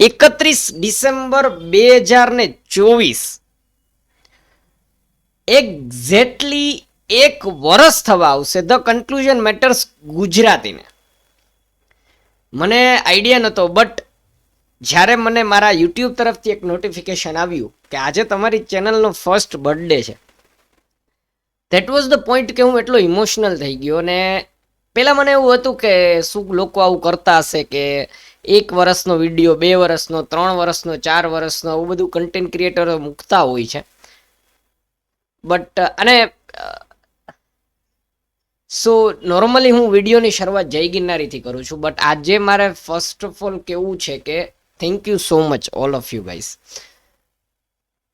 એકત્રીસ ડિસેમ્બર બે હજાર ને ચોવીસ. એક્ઝેક્ટલી એક વર્ષ થવા આવશે. ધ કન્ક્લુઝન મેટર્સ ગુજરાતીને. મને આઈડિયા નહોતો બટ જ્યારે મને મારા યુટ્યુબ તરફથી એક નોટિફિકેશન આવ્યું કે આજે તમારી ચેનલનો ફર્સ્ટ બર્થડે છે. ધેટ વોઝ ધ પોઈન્ટ કે હું એટલો ઇમોશનલ થઈ ગયો અને પહેલાં મને એવું હતું કે શું લોકો આવું કરતા હશે કે એક વર્ષનો વીડિયો બે વર્ષનો, ત્રણ વર્ષનો, ચાર વર્ષનો, આવું બધું કન્ટેન્ટ ક્રિએટરો મૂકતા હોય છે. બટ અને સો નોર્મલી હું વિડીયોની શરૂઆત જય ગિરનારીથી કરું છું. બટ આજે મારે ફર્સ્ટ ઓફ ઓલ કેવું છે કે thank you so much all of you guys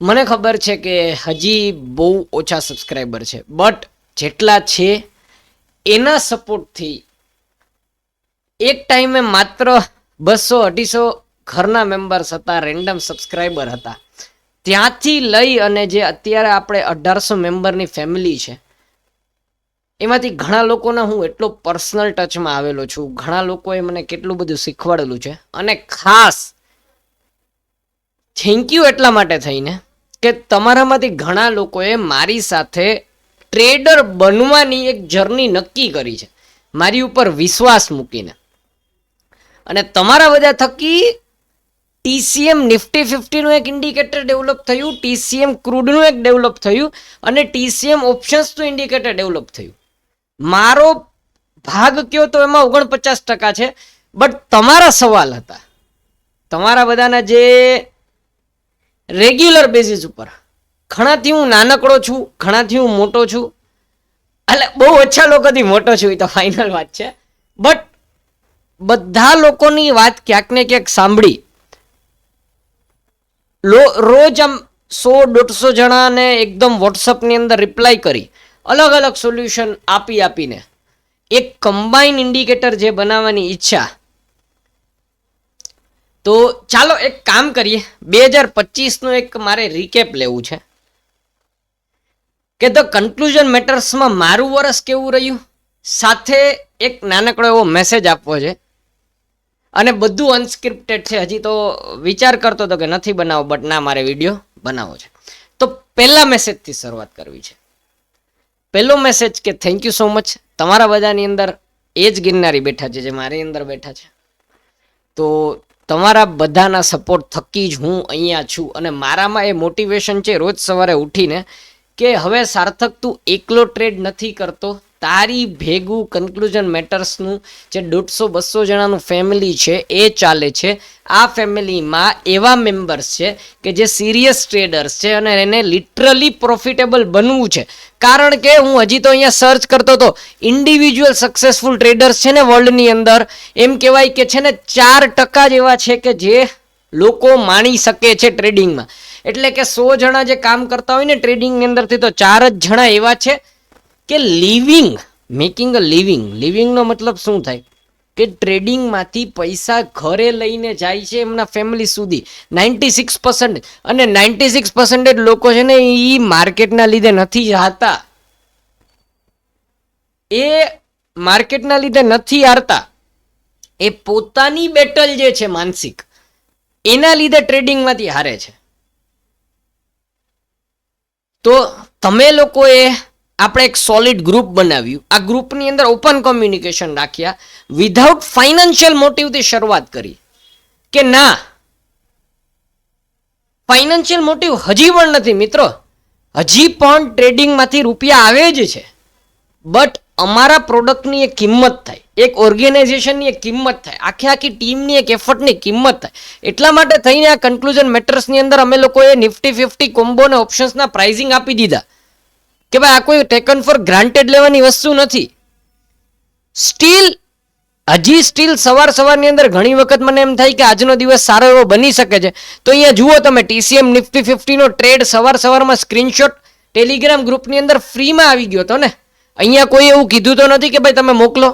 મને ખબર છે કે હજી બહુ ઓછા સબસ્ક્રાઈબર છે. બટ જેટલા છે, એના સપોર્ટથી એક ટાઈમે માત્ર બસો અઢીસો ઘરના મેમ્બર્સ હતા રેન્ડમ સબસ્ક્રાઈબર હતા. ત્યાંથી લઈ અને જે અત્યારે આપણે અઢારસો મેમ્બરની ફેમિલી છે, એમાંથી ઘણા લોકોના હું એટલો પર્સનલ ટચમાં આવેલો છું. ઘણા લોકોએ મને કેટલું બધું શીખવાડેલું છે. અને ખાસ થેન્ક યુ એટલા માટે થઈને કે તમારામાંથી ઘણા લોકોએ મારી સાથે ટ્રેડર બનવાની એક જર્ની નક્કી કરી છે. મારી ઉપર વિશ્વાસ મૂકીને. અને તમારા બધા થકી ટીસીએમ નિફ્ટી ફિફ્ટીનું એક ઇન્ડિકેટર ડેવલપ થયું ટીસીએમ ક્રૂડનું એક ડેવલપ થયું, અને ટીસીએમ ઓપ્શન્સનું ઇન્ડિકેટર ડેવલપ થયું. મારો ભાગ કયો તો એમાં ઓગણપચાસ ટકા છે બટ તમારા સવાલ હતા. તમારા બધાના જે રેગ્યુલર બેઝિસ ઉપર. ઘણાથી હું નાનકડો છું, ઘણાથી હું મોટો છું. એટલે બહુ ઓછા લોકોથી મોટો છું, એ તો ફાઇનલ વાત છે. બટ બધા લોકોની વાત ક્યાંક ને ક્યાંક સાંભળી. રોજ આમ સો, દોઢસો જણાને એકદમ વોટ્સઅપની અંદર રિપ્લાય કરી. અલગ અલગ સોલ્યુશન આપી આપીને. એક કમ્બાઈન ઇન્ડિકેટર જે બનાવવાની ઈચ્છા. તો ચાલો એક કામ કરીએ. બે હજાર પચીસનું એક મારે રિકેપ લેવું છે. કે ધ કન્ક્લુઝન મેટર્સમાં મારું વર્ષ કેવું રહ્યું? સાથે એક નાનકડો એવો મેસેજ આપવો છે. અને બધું અનસ્ક્રિપ્ટેડ છે. હજી તો વિચાર કરતો હતો કે નથી બનાવો બટ ના, મારે વીડિયો બનાવવો છે. તો પહેલા મેસેજથી શરૂઆત કરવી છે. પહેલો મેસેજ કે થેન્ક યુ સો મચ તમારા બધાની અંદર એ જ ગિરનારી બેઠા છે જે મારી અંદર બેઠા છે. તો તમારા બધાના સપોર્ટ થકી જ હું અહીંયા છું અને મારામાં એ મોટિવેશન છે રોજ સવારે ઉઠીને કે હવે સાર્થક તું એકલો ટ્રેડ નથી કરતો. તારી ભેગું કન્ક્લુઝન મેટર્સનું જે દોઢસો બસો જણાનું ફેમિલી છે, એ ચાલે છે. આ ફેમિલીમાં એવા મેમ્બર્સ છે કે જે સિરિયસ ટ્રેડર્સ છે અને એને લિટરલી પ્રોફિટેબલ બનવું છે. કારણ કે હું હજી તો અહીંયા સર્ચ કરતો હતો ઇન્ડિવિજ્યુઅલ સક્સેસફુલ ટ્રેડર્સ છે ને વર્લ્ડની અંદર, એમ કહેવાય કે છે ને ચાર ટકા જેવા છે કે જે લોકો માણી શકે છે ટ્રેડિંગમાં એટલે કે સો જણા જે કામ કરતા હોય ને ટ્રેડિંગની અંદરથી તો ચાર જ જણા એવા છે કે લિવિંગ મેકિંગ અ લિવિંગ લિવિંગનો મતલબ શું થાય? કે ટ્રેડિંગમાંથી પૈસા ઘરે લઈને જાય છે એમના ફેમિલી સુધી. નાઇન્ટી સિક્સ પર્સન્ટ અને નાઇન્ટી સિક્સ પર્સન્ટેજ લોકો છે ને એ માર્કેટના લીધે નથી હારતા. એ માર્કેટના લીધે નથી હારતા. એ પોતાની બેટલ જે છે માનસિક, એના લીધે ટ્રેડિંગમાંથી હારે છે. તો તમે લોકોએ આપણે એક સોલિડ ગ્રુપ બનાવ્યું. આ ગ્રુપની અંદર ઓપન કોમ્યુનિકેશન રાખ્યા. વિધાઉટ ફાઇનાન્શિયલ મોટિવથી શરૂઆત કરી. કે ના ફાઇનાન્શિયલ મોટિવ હજી પણ નથી મિત્રો. હજી પણ ટ્રેડિંગમાંથી રૂપિયા આવે જ છે. બટ અમારા પ્રોડક્ટની એક કિંમત થાય. એક ઓર્ગેનાઇઝેશનની એક કિંમત થાય. આખી આખી ટીમની એક એફર્ટની કિંમત થાય. એટલા માટે થઈને આ કન્ક્લુઝન મેટર્સની અંદર અમે લોકોએ નિફ્ટી ફિફ્ટી કોમ્બો અને ઓપ્શન્સના પ્રાઇઝિંગ આપી દીધા. કે ભાઈ આ કોઈ ટેકન ફોર ગ્રાન્ટેડ લેવાની વસ્તુ નથી. સ્ટીલ હજી સ્ટીલ સવાર સવારની અંદર ઘણી વખત મને એમ થાય કે આજનો દિવસ સારો એવો બની શકે છે. તો અહીંયા જુઓ તમે ટીસીએમ નિફ્ટી ફિફ્ટીનો ટ્રેડ સવાર સવારમાં સ્ક્રીનશોટ ટેલિગ્રામ ગ્રુપની અંદર ફ્રીમાં આવી ગયો હતો ને. અહીંયા કોઈ એવું કીધું તો નથી કે ભાઈ તમે મોકલો.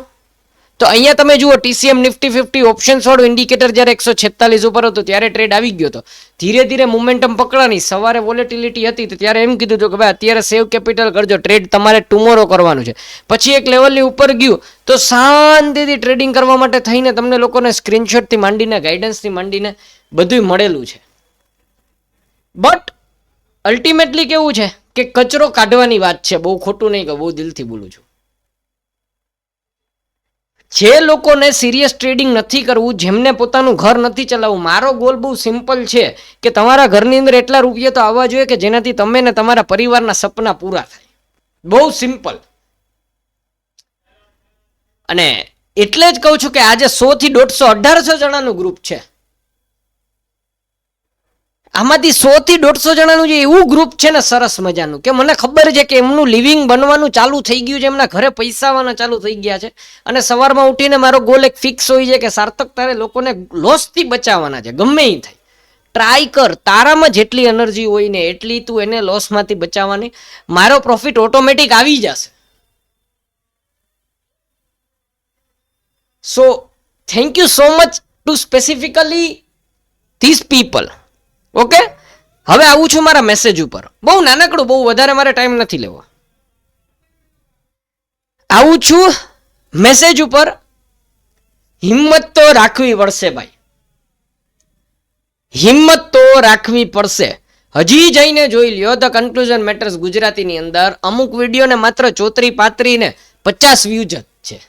તો અહીંયા તમે જુઓ ટીસીએમ નિફ્ટી ફિફ્ટી ઓપ્શન્સ વાળું ઇન્ડિકેટર જ્યારે એકસો છેતાલીસ ઉપર હતું, ત્યારે ટ્રેડ આવી ગયો હતો. ધીરે ધીરે મુમેન્ટમ પકડાની, સવારે વોલેટિલિટી હતી, તો ત્યારે એમ કીધું હતું કે ભાઈ, અત્યારે સેવ કેપિટલ કરજો ટ્રેડ તમારે ટુમોરો કરવાનું છે. પછી એક લેવલની ઉપર ગયું, તો શાંતિથી ટ્રેડિંગ કરવા માટે થઈને તમને લોકોને સ્ક્રીનશોટથી માંડીને ગાઈડન્સથી માંડીને બધું મળેલું છે. બટ અલ્ટિમેટલી કેવું છે કે કચરો કાઢવાની વાત છે, બહુ ખોટું નહીં કહું બહુ દિલથી બોલું છું. જે લોકોને સિરિયસ ટ્રેડિંગ નથી કરવું, જેમને પોતાનું ઘર નથી ચલાવવું, મારો ગોલ બહુ સિમ્પલ છે કે તમારા ઘરની અંદર એટલા રૂપિયા તો આવવા જોઈએ કે જેનાથી તમે ને તમારા પરિવારના સપના પૂરા થાય. બહુ સિમ્પલ અને એટલે જ કહું છું કે આજે સો થી દોઢસો અઢારસો જણાનું ગ્રુપ છે. આમાંથી સો થી દોઢસો જણાનું જે એવું ગ્રુપ છે ને સરસ મજાનું, કે મને ખબર છે કે એમનું લિવિંગ બનવાનું ચાલુ થઈ ગયું છે, એમના ઘરે પૈસા આવવાના ચાલુ થઈ ગયા છે. અને સવારમાં ઉઠીને મારો ગોલ એક ફિક્સ હોય છે કે સાર્થક તારે લોકોને લોસથી બચાવવાના છે, ગમે એ થાય. ટ્રાય કર, તારામાં જેટલી એનર્જી હોય ને એટલી તું એને લોસમાંથી બચાવવાની. મારો પ્રોફિટ ઓટોમેટિક આવી જશે. So thank you so much to specifically this people okay? હવે આવું છું મારા મેસેજ ઉપર. બહુ નાનકડું, બહુ વધારે મારે ટાઈમ નથી લેવો. આવું છું મેસેજ ઉપર. હિંમત તો રાખવી પડશે ભાઈ. હિંમત તો રાખવી પડશે. હજી જઈને જોઈ લ્યો ધ કન્ક્લુઝન મેટર્સ ગુજરાતીની અંદર અમુક વિડીયોને માત્ર ચોતરી પાત્રી ને પચાસ વ્યૂ જ છે.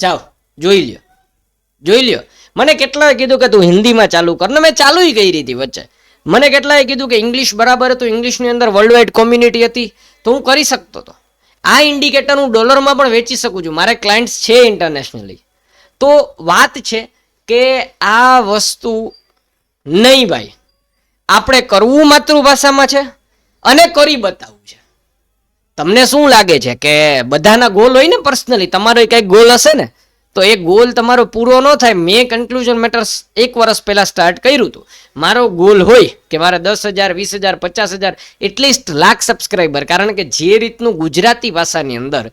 જાઓ, જોઈ લ્યો. જોઈ લ્યો. મને કેટલાએ કીધું કે તું હિન્દીમાં ચાલુ કર? ને મેં ચાલુ કરી હતી વચ્ચે. મને કેટલાએ કીધું કે ઇંગ્લિશ બરાબર હતું ઇંગ્લિશની અંદર વર્લ્ડ વાઇડ કોમ્યુનિટી હતી, તો હું કરી શકતો હતો આ ઇન્ડિકેટર હું ડોલરમાં પણ વેચી શકું છું. મારે ક્લાયન્ટ્સ છે ઇન્ટરનેશનલી તો વાત છે કે આ વસ્તુ નહીં ભાઈ. આપણે કરવું માતૃભાષામાં છે અને કરી બતાવવું છે. તમને શું લાગે છે કે બધાના ગોલ હોય ને પર્સનલી તમારો કંઈક ગોલ હશે ને? તો એ ગોલ તમારો પૂરો ન થાય, મેં કન્ક્લુઝન મેટર્સ એક વર્ષ પહેલાં સ્ટાર્ટ કર્યું હતું. મારો ગોલ હોય કે મારે દસ હજાર, વીસ હજાર, પચાસ હજાર એટલીસ્ટ લાખ સબસ્ક્રાઈબર કારણ કે જે રીતનું ગુજરાતી ભાષાની અંદર,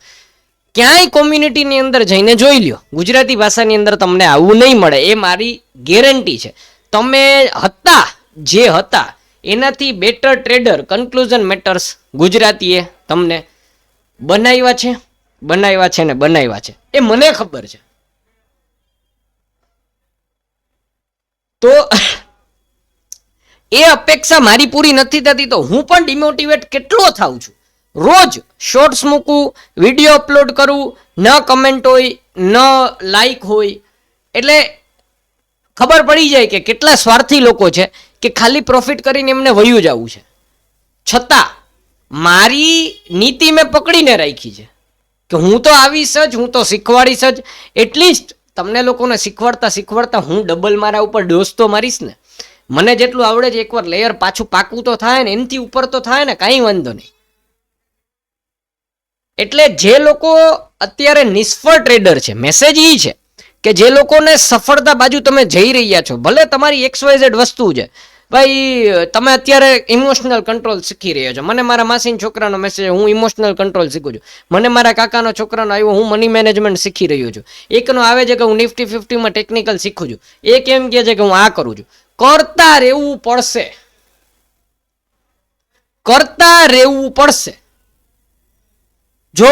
ક્યાંય કોમ્યુનિટીની અંદર જઈને જોઈ લ્યો, ગુજરાતી ભાષાની અંદર તમને આવું નહીં મળે, એ મારી ગેરંટી છે. તમે હતા જે હતા, એનાથી બેટર ટ્રેડર કન્ક્લુઝન મેટર્સ ગુજરાતીએ તમને બનાવ્યા છે બનાવ્યા છે ને બનાવ્યા છે. એ મને ખબર છે. તો એ અપેક્ષા મારી પૂરી નથી થતી તો હું પણ ડિમોટિવેટ કેટલો થાઉં છું. રોજ શોર્ટ્સ મૂકું વીડિયો અપલોડ કરું, ન કમેન્ટ હોય, ન લાઈક હોય, એટલે ખબર પડી જાય કે કેટલા સ્વાર્થી લોકો છે કે ખાલી પ્રોફિટ કરીને એમને વયું જવું છે. છતાં મારી નીતિ મેં પકડીને રાખી છે કે હું તો આવીશ જ, હું તો શીખવાડીશ જ, એટલીસ્ટ તમને લોકોને શીખવાડતા શીખવાડતા હું ડબલ મારા ઉપર ડોઝ તો મારીશ ને. મને જેટલું આવડે છે એકવાર લેયર પાછું પાકું તો થાય ને, એનાથી ઉપર તો થાય ને, કાંઈ વાંધો નહીં. એટલે જે લોકો અત્યારે નિષ્ફળ ટ્રેડર છે મેસેજ એ છે કે જે લોકોને સફળતા બાજુ તમે જઈ રહ્યા છો, ભલે તમારી એક્સ વાય ઝેડ વસ્તુ છે ભાઈ, તમે અત્યારે ઇમોશનલ કંટ્રોલ શીખી રહ્યા છો. મને મારા માસીના છોકરાનો મેસેજ હું ઇમોશનલ કંટ્રોલ શીખું છું. મને મારા કાકાનો છોકરાનો આવ્યો, હું મની મેનેજમેન્ટ શીખી રહ્યો છું. એકનો આવે છે કે હું નિફ્ટી ફિફ્ટીમાં ટેકનિકલ શીખું છું. એક એમ કહે છે કે હું આ કરું છું. કરતા રહેવું પડશે. કરતા રહેવું પડશે. જો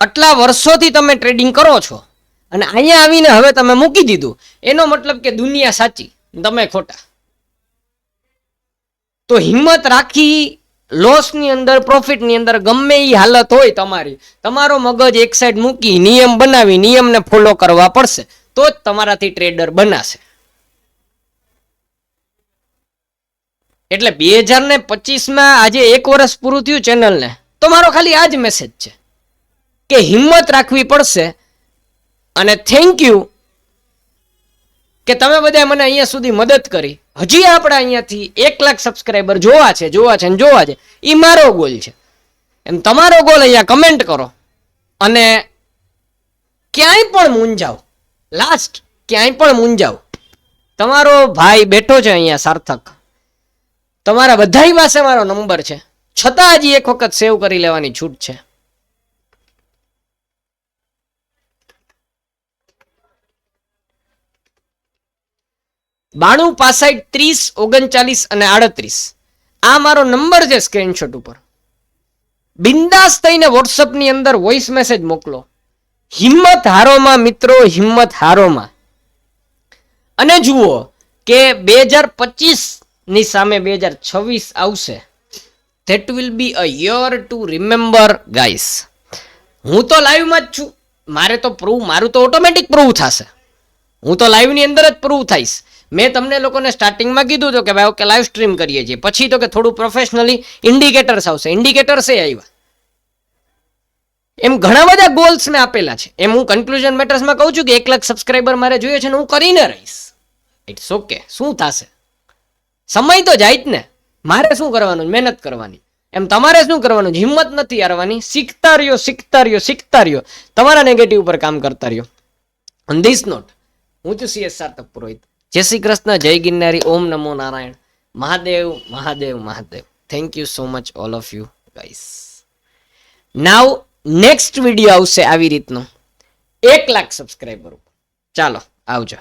આટલા વર્ષોથી તમે ટ્રેડિંગ કરો છો અને અહીંયા આવીને હવે તમે મૂકી દીધું, એનો મતલબ કે દુનિયા સાચી. તમે ખોટા. તો હિંમત રાખી લોસની અંદર પ્રોફિટની અંદર ગમે એ હાલત હોય તમારી, તમારો મગજ એક સાઈડ મૂકી નિયમ બનાવી, નિયમને ફોલો કરવા પડશે, તો જ તમારાથી ટ્રેડર બનાશે. એટલે બે હજાર ને પચીસમાં આજે એક વર્ષ પૂરું થયું ચેનલને, તો મારો ખાલી આ જ મેસેજ છે, કે હિંમત રાખવી પડશે અને થેન્ક યુ કે તમે બધા મને અહીંયા સુધી મદદ કરી. હજી આપણે અહીંયાથી એક લાખ સબસ્ક્રાઈબર જોવા છે જોવા છે ને જોવા છે. એ મારો ગોલ છે. એમ તમારો ગોલ અહીંયા કમેન્ટ કરો. અને ક્યાંય પણ મૂંઝાવ. લાસ્ટ ક્યાંય પણ મૂંઝાવ. તમારો ભાઈ બેઠો છે અહીંયા સાર્થક. તમારા બધાય પાસે મારો નંબર છે. છતાં હજી એક વખત સેવ કરી લેવાની છૂટ છે. બાણું પાસઠ ત્રીસ ઓગણચાલીસ અને આડત્રીસ. આ મારો નંબર છે સ્ક્રીનશોટ ઉપર. બિંદાસ થઈને વોટ્સઅપની અંદર વોઇસ મેસેજ મોકલો. હિંમત હારોમાં, મિત્રો, હિંમત હારોમાં. અને જુઓ કે બે હજાર પચીસની સામે બે હજાર છવ્વીસ આવશે. That will be a year to remember guys હું તો લાઈવમાં જ છું. મારે તો પ્રૂવ મારું તો ઓટોમેટિક પ્રૂવ થશે. હું તો લાઈવની અંદર જ પ્રૂવ થઈશ. મેં તમને લોકોને સ્ટાર્ટિંગમાં કીધું હતું કે ભાઈ ઓકે લાઈવ સ્ટ્રીમ કરીએ છીએ. પછી તો કે થોડું પ્રોફેશનલી ઇન્ડિકેટર્સ આવશે. ઇન્ડિકેટર્સે આવ્યા. એમ ઘણા બધા ગોલ્સ મેં આપેલા છે. એમ હું કન્ક્લુઝન મેટર્સમાં કહું છું કે એક લાખ સબસ્ક્રાઈબર મારે જોઈએ છે ને હું કરીને રહીશ. ઇટ્સ ઓકે શું થશે? સમય તો જાય જ ને. મારે શું કરવાનું? મહેનત કરવાની. એમ તમારે શું કરવાનું? હિંમત નથી હારવાની. શીખતા રહ્યો શીખતા રહ્યો શીખતા રહ્યો. તમારા નેગેટિવ ઉપર કામ કરતા રહ્યો. ઓન ધીસ નોટ હું છું સીએસઆર સાર્થક પુરોહિત જય શ્રી કૃષ્ણ, જય ગિરનારી, ઓમ નમો Narayan. Mahadev Mahadev Mahadev. Thank you so much all of you guys now next video આવશે આવી રીતનો. એક લાખ સબસ્ક્રાઈબર ચાલો, આવજો.